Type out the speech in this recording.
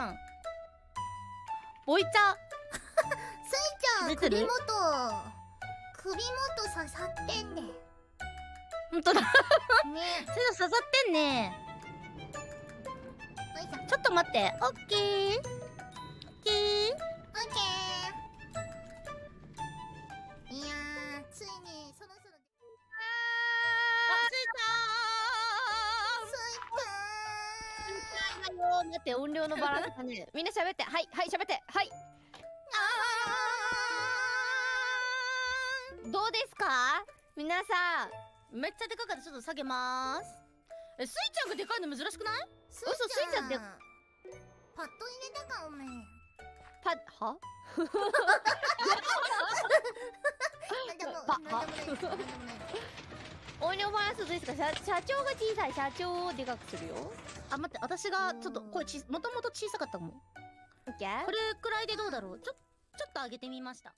ん。ボイチャ。スイちゃん出てる？首元。首元刺さってんねん。ほんとだ。ね。刺さってんね。よいしょちょっと待って。オッケーだって音量のバランスがねみんな喋ってはいはい喋ってはい。どうですか？皆さん。めっちゃでかかった。ちょっと下げまーす。えスイちゃんがでかいの珍しくない？嘘スイちゃん。ってパッと入れたかおめえ。パは？なんでもパなんでもない。なんでもない音量バランスどうですか社社長が小さい社長をでかくするよ。あ待って私がちょっと声ちもともと小さかったもん。こオッケー。れくらいでどうだろう？ちょちょっと上げてみました